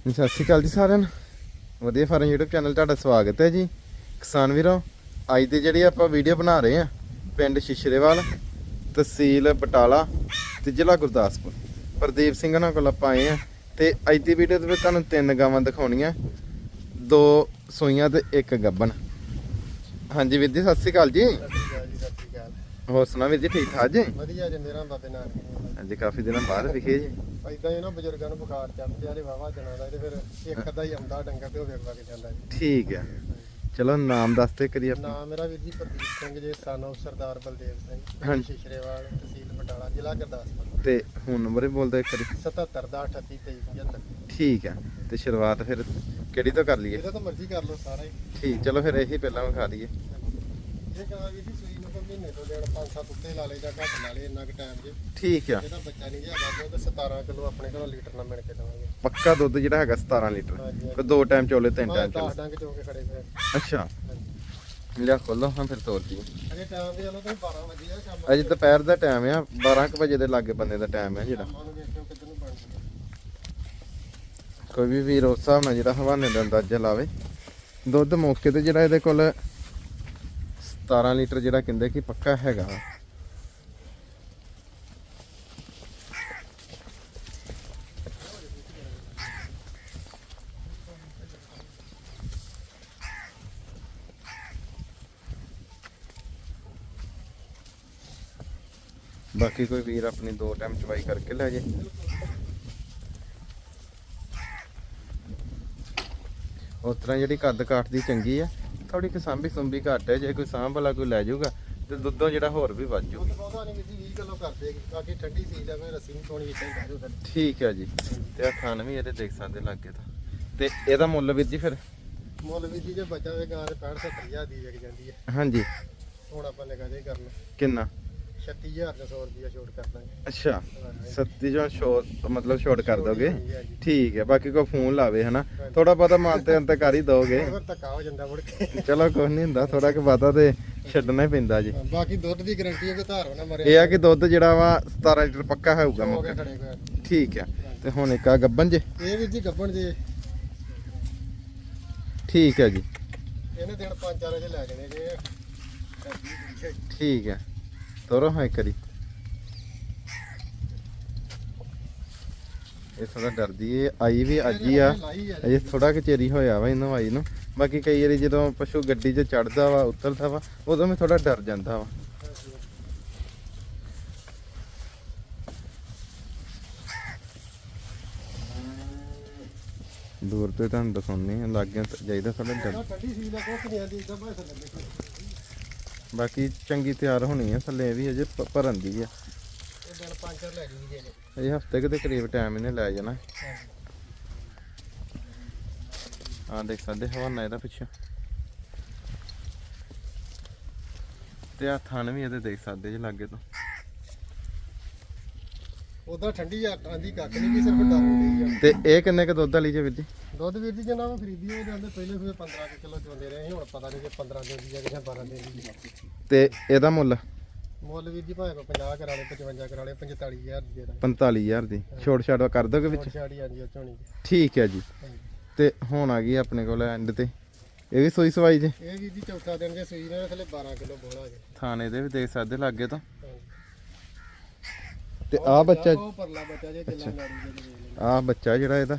ਸਤਿ ਸ਼੍ਰੀ ਅਕਾਲ ਜੀ ਸਾਰਿਆਂ ਨੂੰ। ਵਧੀਆ ਫਾਰਮ YouTube ਚੈਨਲ ਤੁਹਾਡਾ ਸਵਾਗਤ ਹੈ ਜੀ। ਕਿਸਾਨ ਵੀਰੋ, ਅੱਜ ਦੀ ਜਿਹੜੀ ਆਪਾਂ ਵੀਡੀਓ ਬਣਾ ਰਹੇ ਆ ਪਿੰਡ ਸ਼ਿਸ਼ਰੇਵਾਲ, ਤਹਿਸੀਲ ਬਟਾਲਾ ਤੇ ਜ਼ਿਲ੍ਹਾ ਗੁਰਦਾਸਪੁਰ। ਪ੍ਰਦੀਪ ਸਿੰਘ ਨਾਲ ਕੋਲ ਆਪਾਂ ਆਏ ਆ ਤੇ ਅੱਜ ਦੀ ਵੀਡੀਓ ਦੇ ਵਿੱਚ ਤੁਹਾਨੂੰ ਤਿੰਨ ਗਾਵਾਂ ਦਿਖਾਉਣੀਆਂ। ਦੋ ਸੂਈਆਂ ਤੇ ਇੱਕ ਗੱਬਨ ਹਾਂਜੀ ਵੀਰ ਜੀ, ਸਤਿ ਸ਼੍ਰੀ ਅਕਾਲ ਜੀ ਸਤਿ ਸ਼੍ਰੀ ਅਕਾਲ ਜੀ ਸਤਿ ਸ਼੍ਰੀ ਅਕਾਲ ਹੋਰ ਸੁਣਾ ਵੀਰ ਜੀ ਠੀਕ ਠਾਕ ਜੀ? ਵਧੀਆ ਜੀ ਮੇਰਾ ਬਾਬੇ ਨਾਨਕ ਅੱਜ ਕਾਫੀ ਦਿਨਾਂ ਬਾਅਦ ਵਿਖੇ ਜੀ। ਇਦਾਂ ਹੀ ਨਾ ਬਜ਼ੁਰਗਾਂ ਨੂੰ ਬੁਖਾਰ ਚੜ੍ਹਦੇ ਆ ਤੇ ਵਾਵਾ ਜਣਾ ਦਾ ਤੇ ਫਿਰ ਇੱਕ ਅੱਧਾ ਹੀ ਆਉਂਦਾ ਡੰਗਾ ਤੇ ਉਹ ਵੇਖ ਕੇ ਜਾਂਦਾ ਜੀ। ਠੀਕ ਹੈ ਚਲੋ ਨਾਮ ਦੱਸਦੇ ਕਰੀ ਆਪਾਂ ਨਾਮ ਮੇਰਾ ਵੀਰ ਜੀ ਪ੍ਰਦੀਪ ਸਿੰਘ ਜੀ ਸਾਨੋ ਸਰਦਾਰ ਬਲਦੇਵ ਸਿੰਘ ਹਾਂਜੀ। ਸ਼ਿਸ਼ਰੇਵਾਲ ਤਹਿਸੀਲ ਬਟਾਲਾ ਜ਼ਿਲ੍ਹਾ ਗੁਰਦਾਸਪੁਰ। ਤੇ ਹੁਣ ਨੰਬਰ ਹੀ ਬੋਲਦਾ ਇੱਕ ਵਾਰੀ। 77 ਦਾ 38 23 75 ਠੀਕ ਹੈ ਤੇ ਸ਼ੁਰੂਆਤ ਫਿਰ ਕਿਹੜੀ ਤੋਂ ਕਰ ਲਈਏ? ਇਹਦਾ ਤਾਂ ਮਰਜ਼ੀ ਕਰ ਲਓ ਸਾਰਾ ਹੀ। ਠੀਕ ਚਲੋ ਫਿਰ ਇਹੀ ਪਹਿਲਾਂ ਵਿਖਾ ਦਈਏ। ਇਹ ਕਹਾਂ ਵੀਰ ਜੀ ਸੂਈ ਮਹੀਨੇ ਤੋਂ ਦੇਣ 5-7 ਉੱਤੇ ਲਾ ਲੇ ਜਾਂ ਘੱਟ ਲਾ ਲੇ ਇੰਨਾ ਕੁ ਟਾਈਮ ਜੇ। ਠੀਕ ਆ। ਇਹਦਾ ਬੱਚਾ ਨਹੀਂ ਜੀ ਹੈਗਾ ਦੁੱਧ 17 ਕਿਲੋ ਆਪਣੇ ਘਰੋਂ ਲੀਟਰ ਨਾਲ ਮਿਣ ਕੇ ਦਵਾਂਗੇ। ਪੱਕਾ ਦੁੱਧ ਜਿਹੜਾ ਹੈਗਾ 17 ਲੀਟਰ। ਹਾਂਜੀ, ਦੋ ਟਾਈਮ ਚੋਲੇ ਤਿੰਨ ਟਾਈਮ 10 ਚੋਲੇ। ਡੰਗ ਚੋ ਕੇ ਖੜੇ ਫਿਰ। ਅੱਛਾ। ਲਿਆ ਖੋਲੋ ਹਾਂ ਫਿਰ ਤੋਰ ਦੀ ਅਜੇ ਟਾਈਮ ਦੇ ਚਲੋ ਤੁਸੀਂ 12 ਵਜੇ ਆ ਸ਼ਾਮ ਅਜੇ ਦੁਪਹਿਰ ਦਾ ਟਾਈਮ ਆ 12 ਕੁ ਵਜੇ ਦੇ ਲਾਗੇ ਬੰਦੇ ਦਾ ਟਾਈਮ ਹੈ ਜਿਹੜਾ। ਨੂੰ ਵੇਖਿਓ ਕਿੱਧਰ ਨੂੰ ਬਣ ਜੂਗਾ ਕੋਈ ਵੀ ਵੀਰ ਉਸ ਹਿਸਾਬ ਨਾਲ ਜਿਹੜਾ ਹਵਾਨੇ ਦਾ ਅੰਦਾਜ਼ਾ ਲਾਵੇ। ਦੁੱਧ ਮੌਕੇ ਤੇ ਜਿਹੜਾ ਇਹਦੇ ਕੋਲ 17 ਲੀਟਰ ਜਿਹੜਾ ਕਹਿੰਦੇ ਕਿ ਪੱਕਾ ਹੈਗਾ। ਬਾਕੀ ਕੋਈ ਵੀਰ ਆਪਣੀ ਦੋ ਟਾਈਮ ਚਵਾਈ ਕਰਕੇ ਲੈ ਜੇ। ਉਸ ਤਰ੍ਹਾਂ ਜਿਹੜੀ ਕੱਦ ਕਾਠ ਦੀ ਚੰਗੀ ਆ। ਥੋੜੀ ਕਿ ਸਾਂਭੀ ਸੁੰਭੀ ਘੱਟ ਹੈ ਜੇ ਕੋਈ ਸਾਂਭ ਵਾਲਾ ਕੋਈ ਲੈ ਜਾਊਗਾ ਤੇ ਦੁੱਧੋਂ ਜਿਹੜਾ ਹੋਰ ਵੀ ਵੱਧ ਜਾਊ ਦੁੱਧ ਬਹੁਤਾ ਨਹੀਂ ਵੀਰ ਜੀ 20 ਕਿਲੋ ਕਰ ਦੇਗੀ ਬਾਕੀ ਠੰਡੀ ਸੀ ਦਾ ਕੋਈ ਰੱਸੀ ਨਹੀਂ ਪਾਉਣੀ ਇੱਦਾਂ ਹੀ ਕਰ ਦੋ ਠੀਕ ਹੈ ਜੀ ਤੇ ਆ ਖਾਣ ਵੀ ਇਹਦੇ ਦੇਖ ਸਕਦੇ ਲੱਗੇ ਤਾਂ। ਤੇ ਇਹਦਾ ਮੁੱਲ ਵੀਰ ਜੀ ਫਿਰ? ਮੁੱਲ ਵੀਰ ਜੀ ਜੇ ਬੱਚਾ ਹੋਵੇ ਗਾਂ ਦੇ 65 70000 ਦੀ ਵਿਕ ਜਾਂਦੀ ਹੈ ਹਾਂਜੀ। ਹੁਣ ਆਪਾਂ ਲਗਾ ਦੇ ਕਰਨਾ। ਕਿੰਨਾ? 36000 ਦਾ 100 ਰੁਪਿਆ ਛੋਟ ਕਰ ਦਾਂਗੇ। ਅੱਛਾ ਸੱਤੀ ਜੋ ਸ਼ੋਟ ਮਤਲਬ ਛੋਟ ਕਰ ਦੋਗੇ? ਹਾਂਜੀ, ਹਾਂਜੀ। ਠੀਕ ਹੈ ਬਾਕੀ ਕੋਈ ਫੋਨ ਲਾਵੇ ਹਨਾ? ਥੋੜਾ ਬਹੁਤਾ ਮਾਨ ਤੇ ਅੰਤ ਕਰ ਹੀ ਦੋਗੇ। ਫਿਰ ਧੱਕਾ ਹੋ ਜਾਂਦਾ ਮੁੜ ਕੇ। ਚਲੋ ਕੁਝ ਨਹੀਂ ਹੁੰਦਾ ਥੋੜਾ ਕਿ ਵਾਦਾ ਤੇ ਛੱਡਣਾ ਹੀ ਪੈਂਦਾ ਜੀ। ਬਾਕੀ ਦੁੱਧ ਦੀ ਗਾਰੰਟੀ ਹੈ ਕਿ ਧਾਰੋ ਨਾ ਮਰੇ ਇਹ ਆ ਕਿ ਦੁੱਧ ਜਿਹੜਾ ਵਾ 17 ਲੀਟਰ ਪੱਕਾ ਹੋਊਗਾ ਮੁੱਕ ਠੀਕ ਹੈ ਤੇ ਹੁਣ ਇੱਕ ਆ ਗੱਬਨ ਜੇ। ਇਹ ਜੀ ਜੇ। ਠੀਕ ਹੈ ਜੀ। ਇਹਨੇ ਦਿਨ ਪੰਜ ਚਾਰ ਵਜੇ ਲੈ ਜਾਣੇ ਜੇ। ਠੀਕ ਹੈ। ਤੋਰੋ ਹਾਂ ਇਹ ਥੋੜਾ ਡਰਦੀ ਏ, ਆਈ ਵੀ ਅੱਜ ਹੀ ਆ। ਅਜੇ ਥੋੜਾ ਕਿ ਚੇਰੀ ਹੋਇਆ ਵਾ ਇਹਨੂੰ ਆਈ ਨੂੰ। ਬਾਕੀ ਕਈ ਵਾਰੀ ਜਦੋਂ ਪਸ਼ੂ ਗੱਡੀ 'ਚ ਚੜਦਾ ਵਾ, ਉਤਰਦਾ ਵਾ, ਉਦੋਂ ਮੈਂ ਥੋੜਾ ਡਰ ਜਾਂਦਾ ਵਾ। ਦੂਰ ਤੋਂ ਤੁਹਾਨੂੰ ਦਿਖਾਉਂਦੇ ਆ ਲਾਗੇ ਤਾਂ ਜਾਈਦਾ ਥੋੜਾ ਡਰ। ਬਾਕੀ ਚੰਗੀ ਤਿਆਰ ਹੋਣੀ ਆ ਥੱਲੇ ਵੀ ਅਜੇ ਭਰਨ ਦੀ ਆ। ਇਹ ਦਿਨ ਪੰਜ ਚਾਰ ਲੈ ਜੂਗੀ ਜੇ ਅਜੇ ਹਫ਼ਤੇ ਦੇ ਕਰੀਬ ਟਾਈਮ ਇਹਨੇ ਲੈ ਜਾਣਾ। ਆ ਦੇਖ ਸਕਦੇ ਹਵਾਨਾ ਇਹਦਾ ਪਿੱਛੇ। ਤੇ ਆ ਥਣ ਵੀ ਇਹਦੇ ਦੇਖ ਸਕਦੇ ਜੇ ਲਾਗੇ ਤੋਂ। ਉਦਾਂ ਠੰਡੀ ਆ ਆਂਦੀ ਕੱਖ ਨਹੀਂ ਕੀ ਸਿਰਫ ਡਰ ਹੁੰਦੀ ਆ। ਤੇ ਇਹ ਕਿੰਨੇ ਕ ਦੁੱਧ ਵਾਲੀ ਜੇ ਵੀਰ ਜੀ? ਦੁੱਧ ਵੀਰ ਜੀ ਜਨਾਬ ਖਰੀਦੀ ਉਹ ਜਾਂਦੇ ਪਹਿਲੇ ਫਿਰ 15 ਕੁ ਕਿਲੋ ਚੋਂਦੇ ਰਹੇ ਸੀ ਹੁਣ ਪਤਾ ਨਹੀਂ ਕਿ 15 ਦੇ ਦੀ ਜਾਂ 12 ਦੇ ਦੀ ਤੇ ਇਹਦਾ ਮੁੱਲ? ਮੁੱਲ ਵੀਰ ਜੀ ਭਾਵੇਂ ਕੋਈ 50 ਕਰਾ ਲਏ 55 ਕਰਾ ਲਏ 45000 ਦੀ ਦੇ 45000 ਦੀ। ਛੋਟ ਛਾੜ ਕਰ ਦੋਗੇ ਵਿੱਚ? ਛਾੜੀ ਆਂਦੀ ਉਹ ਝੋਣੀ ਦੀ। ਠੀਕ ਹੈ ਜੀ। ਤੇ ਹੁਣ ਆ ਗਈ ਆਪਣੇ ਕੋਲ ਐਂਡ ਤੇ। ਇਹ ਵੀ ਸੋਈ ਸਵਾਈ ਜੇ? ਇਹ ਵੀਰ ਜੀ ਚੌਥਾ ਦਿਨ ਜੇ ਸੂਈ ਨੇ ਥੱਲੇ 12 ਕਿਲੋ ਬੋਲਾ ਜੇ। ਥਾਣੇ ਦੇ ਵੀ ਦੇਖ ਸਕਦੇ ਲਾਗੇ ਤੋਂ। ਹਾਂਜੀ। ਤੇ ਆ ਬੱਚਾ ਉਹ ਪਰਲਾ ਬੱਚਾ ਜੇ ਕਿੱਲਾ ਦੇ ਲੈਣਾ। ਆ ਬੱਚਾ ਜਿਹੜਾ ਇਹਦਾ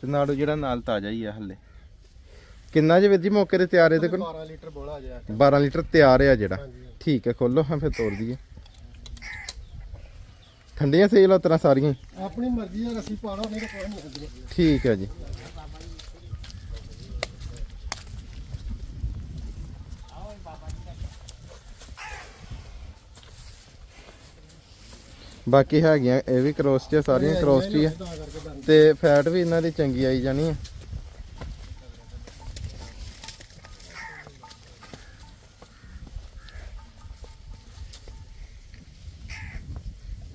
ਤੇ ਨਾੜੂ ਜਿਹੜਾ ਨਾਲ ਤਾਜ਼ਾ ਹੀ ਆ ਹੱਲੇ। ਕਿੰਨਾ ਜੇ ਵੀਰ ਜੀ ਮੌਕੇ ਤੇ ਤਿਆਰ ਇਹਦੇ ਕੋਲ? 12 ਲੀਟਰ ਬੋਲਾ ਜੇ 12 ਲੀਟਰ ਤਿਆਰ ਆ ਜਿਹੜਾ। ਠੀਕ ਹੈ ਖੋਲੋ ਹਾਂ ਫਿਰ ਤੋੜ ਦਈਏ। ਠੰਡੀਆਂ ਸੇਲ ਆ ਤਰ੍ਹਾਂ ਸਾਰੀਆਂ ਹੀ? ਆਪਣੀ ਮਰਜ਼ੀ ਆ ਰੱਸੀ ਪਾੜੋ ਨਹੀਂ ਤਾਂ ਕੋਈ ਨਹੀਂ ਠੀਕ ਹੈ ਜੀ। ਬਾਕੀ ਹੈਗੀਆਂ ਇਹ ਵੀ ਕ੍ਰੋਸ ਚ ਸਾਰੀਆਂ ਕ੍ਰੋਸ ਚ ਹੀ ਆ। ਤਾਂ ਫੈਟ ਵੀ ਇਹਨਾਂ ਦੀ ਚੰਗੀ ਆਈ ਜਾਣੀ ਆ।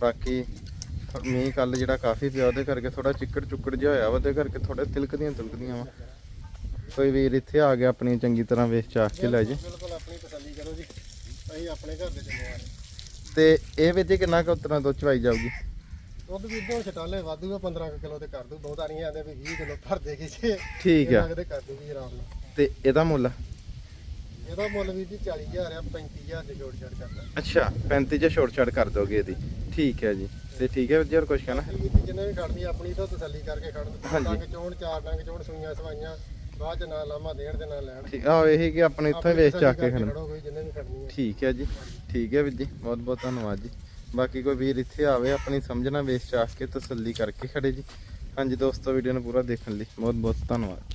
ਬਾਕੀ ਮੀਂਹ ਕੱਲ ਜਿਹੜਾ ਕਾਫੀ ਪਿਆ ਉਹਦੇ ਕਰਕੇ ਥੋੜਾ ਚਿੱਕੜ ਚੁੱਕੜ ਜਿਹਾ ਹੋਇਆ ਵਾ ਉਹਦੇ ਕਰਕੇ ਥੋੜਾ ਤਿਲਕਦੀਆਂ ਤਿਲਕਦੀਆਂ ਵਾ। ਕੋਈ ਵੀਰ ਇੱਥੇ ਆ ਗਿਆ ਆਪਣੀ ਚੰਗੀ ਤਰ੍ਹਾਂ ਵੇਖ ਚਾਖ ਕੇ ਲੈ ਜੇ। ਬਿਲਕੁਲ ਆਪਣੀ ਤਸੱਲੀ ਕਰੋ ਜੀ। ਅਸੀਂ ਆਪਣੇ ਘਰ ਦੇ ਜ਼ਿੰਮੇਵਾਰ ਹਾਂ। ਤੇ ਇਹ ਵਿੱਚ ਕਿੰਨਾ ਕੁ ਉਤਰਾਂ ਤੋਂ ਚਵਾਈ ਜਾਊਗੀ? ਦੁੱਧ ਵੀ ਇਦੋਂ ਛਟਾਲੇ ਵਾਧੂਗਾ 15 ਕਿਲੋ ਤੇ ਕਰ ਦੂ ਬਹੁਤਾ ਨਹੀਂ ਆਂਦੇ ਵੀ 20 ਕਿਲੋ ਭਰ ਦੇਗੀ ਜੇ ਠੀਕ ਆ। ਲੱਗਦੇ ਕਰ ਦੂਗੀ ਆਰਾਮ ਨਾਲ। ਤੇ ਇਹਦਾ ਮੁੱਲ? ਇਹਦਾ ਮੁੱਲ ਵੀ ਜੀ 40000 ਆ 35000 ਦੇ ਜੋੜ ਛੜ ਕਰਦਾ ਅੱਛਾ 35 ਚ ਛੋਟ ਛੜ ਕਰ ਦੋਗੇ ਇਹਦੀ। ਠੀਕ ਹੈ ਜੀ। ਤੇ ਠੀਕ ਹੈ ਜੀ ਹੋਰ ਕੁਝ ਕਹਿਣਾ? ਵੀ ਜਿੰਨੇ ਵੀ ਖੜਨੀ ਆਪਣੀ ਤੋਂ ਤਸੱਲੀ ਕਰਕੇ ਖੜਨ ਹਾਂਜੀ। ਡੰਗ ਚੋਣ ਚਾਰ ਡੰਗ ਚੋਣ ਸੁਈਆਂ ਸਵਾਈਆਂ। ਬਾਅਦ ਚ ਨਾ ਲਾਮਾ ਦੇਣ ਦੇ ਨਾਲ ਲੈਣ। ਠੀਕ ਆ ਇਹੀ ਕਿ ਆਪਣੇ ਇੱਥੋਂ ਹੀ ਵੇਚ ਚੱਕ ਕੇ ਖਣ ਖੜੋ ਕੋਈ ਜਿੰਨੇ ਵੀ ਖੜਨੀ ਹੈ। ਠੀਕ ਹੈ ਜੀ ਠੀਕ ਹੈ ਵੀਰ ਜੀ ਬਹੁਤ ਬਹੁਤ ਧੰਨਵਾਦ ਜੀ। ਬਾਕੀ ਕੋਈ ਵੀਰ ਇੱਥੇ ਆਵੇ ਆਪਣੀ ਸਮਝਣਾ ਵੇਚ ਚਾਕ ਕੇ ਤਸੱਲੀ ਕਰਕੇ ਖੜੇ ਜੀ। ਹਾਂਜੀ ਦੋਸਤੋ ਵੀਡੀਓ ਨੂੰ ਪੂਰਾ ਦੇਖਣ ਲਈ ਬਹੁਤ ਬਹੁਤ ਧੰਨਵਾਦ।